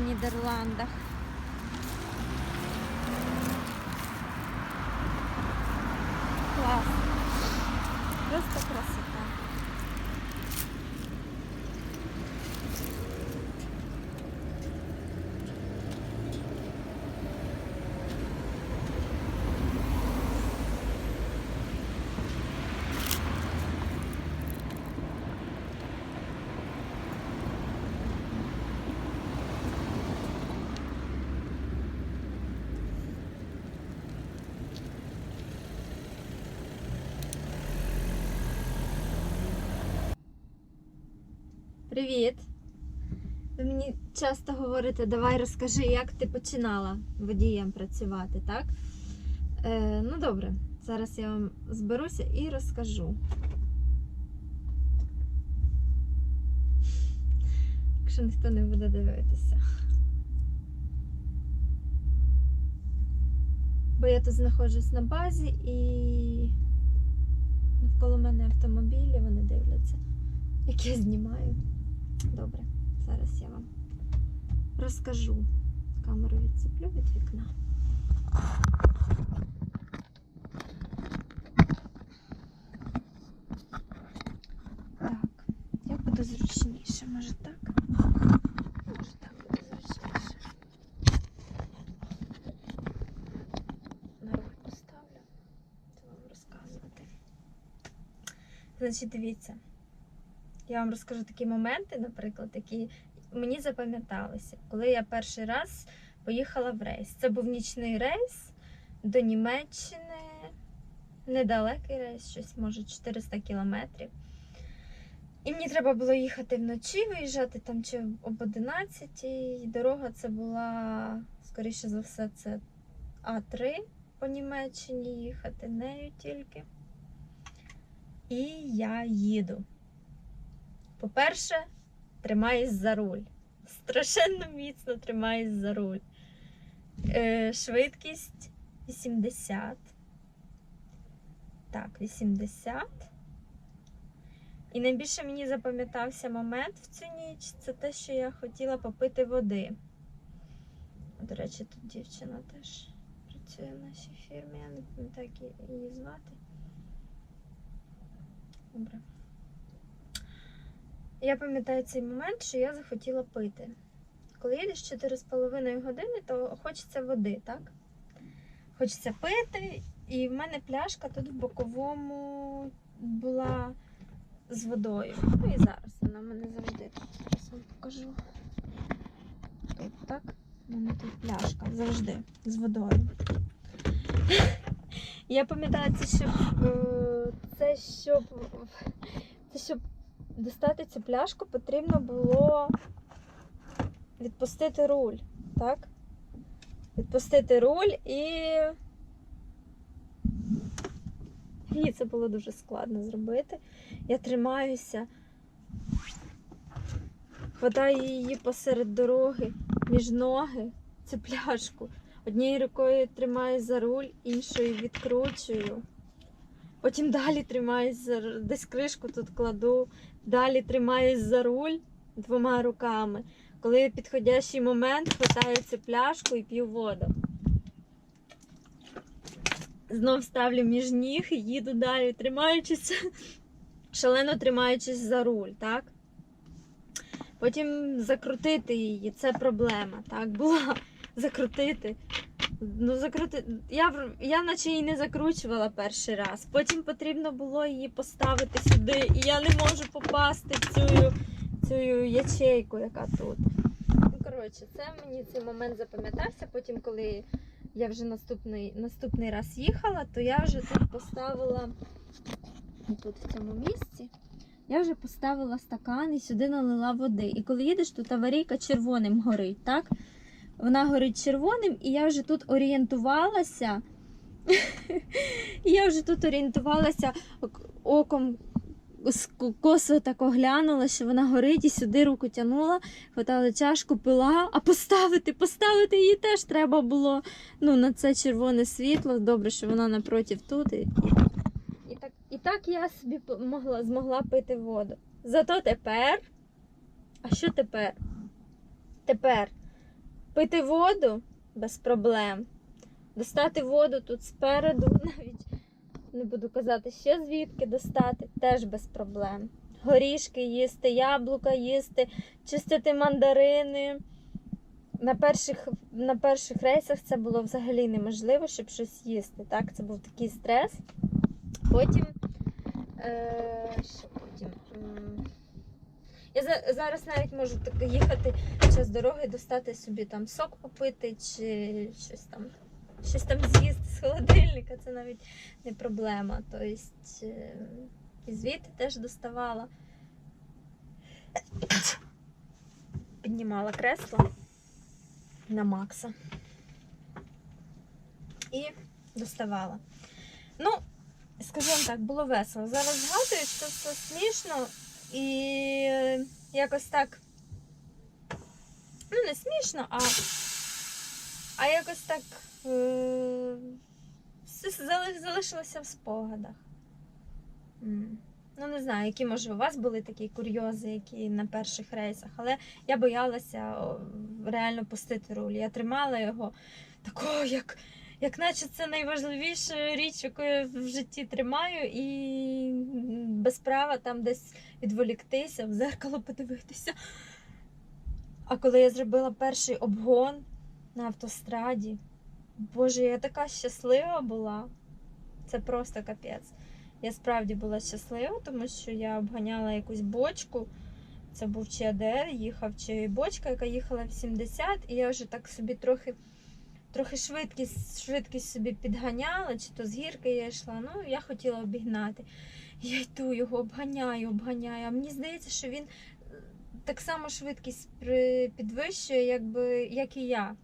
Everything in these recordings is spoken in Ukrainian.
В Нідерландах. Клас. Просто красота. Привіт. Ви мені часто говорите, давай розкажи, як ти починала водієм працювати, так? Е, ну добре, зараз я вам зберуся і розкажу. Якщо ніхто не буде дивитися. Бо я тут знаходжусь на базі і навколо мене автомобілі, вони дивляться, як я знімаю. Добре, зараз я вам розкажу. Камеру відцеплю від вікна. Так, як буде зручніше? Може так? Може так буде зручніше. На руль поставлю. Це вам розказувати. Значить, дивіться. Я вам розкажу такі моменти, наприклад, які мені запам'яталися, коли я перший раз поїхала в рейс. Це був нічний рейс до Німеччини. Недалекий рейс, щось може 400 кілометрів. І мені треба було їхати вночі, виїжджати там чи об 11. І дорога це була, скоріше за все, це А3 по Німеччині їхати нею тільки. І я їду. По-перше, тримаюсь за руль. Страшенно міцно тримаюсь за руль. Е, швидкість 80. Так, 80. І найбільше мені запам'ятався момент в цю ніч це те, що я хотіла попити води. До речі, тут дівчина теж працює в нашій фірмі, я не пам'ятаю, як її звати. Добре. Я пам'ятаю цей момент, що я захотіла пити. Коли їдеш 4,5 години, то хочеться води, так? Хочеться пити, і в мене пляшка тут в боковому була з водою. Ну і зараз вона в мене завжди тут. Зараз вам покажу. Тут, так? У мене тут пляшка завжди з водою. Я пам'ятаю, це щоб, е, це щоб, це щоб достати цю пляшку, потрібно було відпустити руль, так? Відпустити руль і. І це було дуже складно зробити. Я тримаюся, хватаю її посеред дороги, між ноги, цю пляшку. Однією рукою тримаю за руль, іншою відкручую. Потім далі тримаюсь за десь кришку тут кладу, далі тримаюсь за руль двома руками. Коли підходящий момент, хватаю цю пляшку і п'ю воду. Знов ставлю між ніг і їду далі, тримаючись, шалено тримаючись за руль, так? Потім закрутити її, це проблема, так, була закрутити. Ну, закрути... я, я наче її не закручувала перший раз. Потім потрібно було її поставити сюди, і я не можу попасти в цю, цю ячейку, яка тут. Ну, коротше, це мені цей момент запам'ятався. Потім, коли я вже наступний, наступний раз їхала, то я вже тут поставила тут в цьому місці. Я вже поставила стакан і сюди налила води. І коли їдеш, тут аварійка червоним горить, так? Вона горить червоним, і я вже тут орієнтувалася. Я вже тут орієнтувалася оком косо так оглянула, що вона горить, і сюди руку тягнула, хватала чашку, пила, а поставити, поставити її теж треба було ну, на це червоне світло. Добре, що вона напротив тут. І, і, так, і так я собі могла, змогла пити воду. Зато тепер. А що тепер? Тепер пити воду без проблем. Достати воду тут спереду, навіть не буду казати ще звідки достати, теж без проблем. Горішки їсти, яблука їсти, чистити мандарини. На перших, на перших рейсах це було взагалі неможливо, щоб щось їсти. Так? Це був такий стрес. Потім. Е, що потім? Я за- зараз навіть можу так їхати час дороги, достати собі там сок попити чи щось там, щось там з'їсти з холодильника. Це навіть не проблема. Тобто е, і звідти теж доставала. Піднімала кресло на Макса. І доставала. Ну, скажімо так, було весело. Зараз згадую, що все смішно і е, якось так. Ну, не смішно, а, а якось так е, залишилося в спогадах. Ну, не знаю, які може у вас були такі курйози, які на перших рейсах, але я боялася реально пустити руль. Я тримала його такого, як, як наче це найважливіша річ, яку я в житті тримаю, і без права там десь відволіктися, в зеркало подивитися. А коли я зробила перший обгон на автостраді, Боже, я така щаслива була. Це просто капець. Я справді була щаслива, тому що я обганяла якусь бочку. Це був чи АДР, їхав, чи бочка, яка їхала в 70, і я вже так собі трохи, трохи швидкість, швидкість собі підганяла, чи то з гірки я йшла. Ну, я хотіла обігнати. Я йду його обганяю, обганяю. А мені здається, що він е, так само швидкість підвищує, якби, як і я.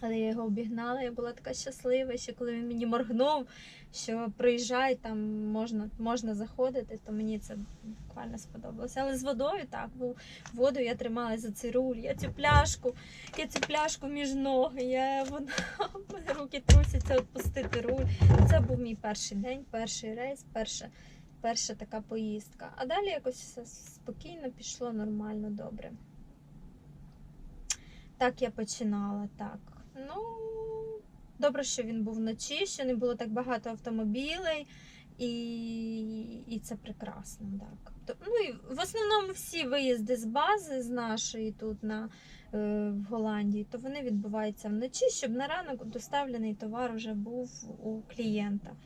Але я його обігнала, я була така щаслива, ще коли він мені моргнув, що приїжджай, там можна, можна заходити, то мені це буквально сподобалося. Але з водою так, бо воду я тримала за цей руль, я цю пляшку, я цю пляшку між ноги, я вона мене руки трусяться відпустити руль. Це був мій перший день, перший рейс, перша, перша така поїздка. А далі якось все спокійно пішло, нормально, добре. Так я починала, так. Ну, добре, що він був вночі, що не було так багато автомобілей, і, і це прекрасно, так. Ну і в основному всі виїзди з бази з нашої тут на, е, в Голландії, то вони відбуваються вночі, щоб на ранок доставлений товар вже був у клієнта,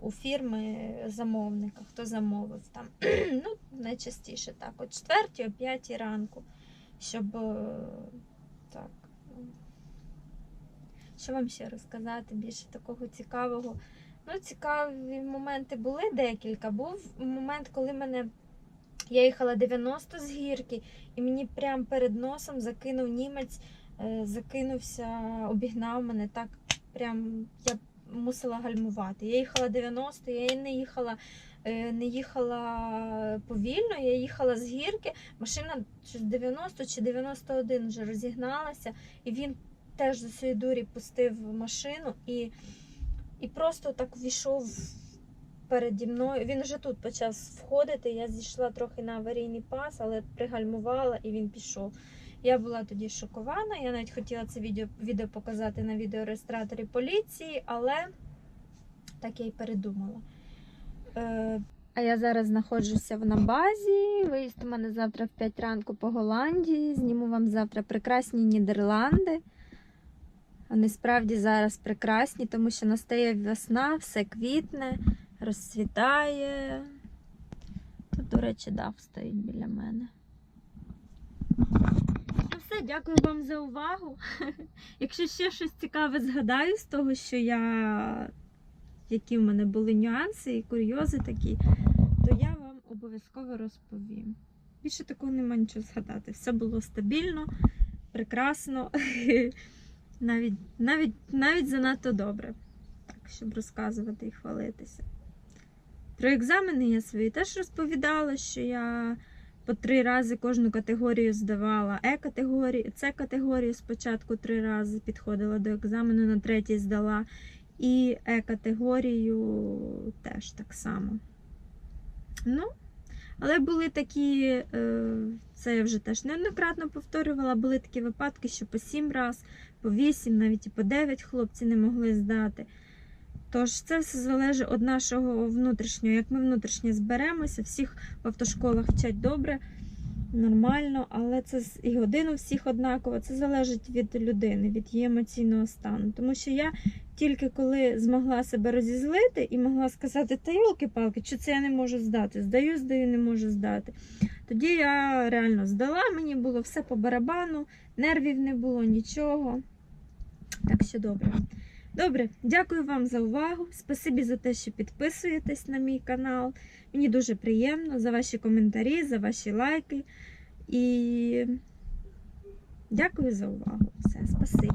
у фірми замовника, хто замовив там. ну, найчастіше так, о 4 о 5 ранку, щоб е, так. Що вам ще розказати більше такого цікавого? Ну, цікаві моменти були декілька. Був момент, коли мене я їхала 90 з гірки, і мені прямо перед носом закинув німець, е, закинувся, обігнав мене так. Прям я мусила гальмувати. Я їхала 90, я не їхала. е, Не їхала повільно, я їхала з гірки. Машина чи 90 чи 91 вже розігналася, і він теж за своєї дурі пустив машину і, і просто так війшов переді мною. Він вже тут почав входити. Я зійшла трохи на аварійний пас, але пригальмувала і він пішов. Я була тоді шокована. Я навіть хотіла це відео, відео показати на відеореєстраторі поліції, але так я й передумала. Е, а я зараз знаходжуся на базі. Виїзд у мене завтра в 5 ранку по Голландії. Зніму вам завтра прекрасні Нідерланди. Вони справді зараз прекрасні, тому що настає весна, все квітне, розцвітає. Тут, до речі, дав стоїть біля мене. Ну все, дякую вам за увагу. Якщо ще щось цікаве згадаю з того, що я. які в мене були нюанси і курйози такі, то я вам обов'язково розповім. Більше такого нема нічого згадати. Все було стабільно, прекрасно, навіть, навіть, навіть занадто добре, так, щоб розказувати і хвалитися. Про екзамени я свої теж розповідала, що я по три рази кожну категорію здавала. Е-категорію, С-категорію спочатку три рази підходила до екзамену, на третій здала. І Е-категорію теж так само. Ну, Але були такі, е, це я вже теж неоднократно повторювала, були такі випадки, що по 7 раз, по 8, навіть і по 9 хлопці не могли здати. Тож це все залежить від нашого внутрішнього. Як ми внутрішньо зберемося, всіх в автошколах вчать добре, нормально, але це і годину всіх однаково. Це залежить від людини, від її емоційного стану. Тому що я тільки коли змогла себе розізлити і могла сказати, та йолки-палки, що це я не можу здати? Здаю, здаю, не можу здати. Тоді я реально здала, мені було все по барабану, нервів не було, нічого. Так що добре. Добре, дякую вам за увагу. Спасибі за те, що підписуєтесь на мій канал. Мені дуже приємно за ваші коментарі, за ваші лайки. І дякую за увагу. Все, спасибі.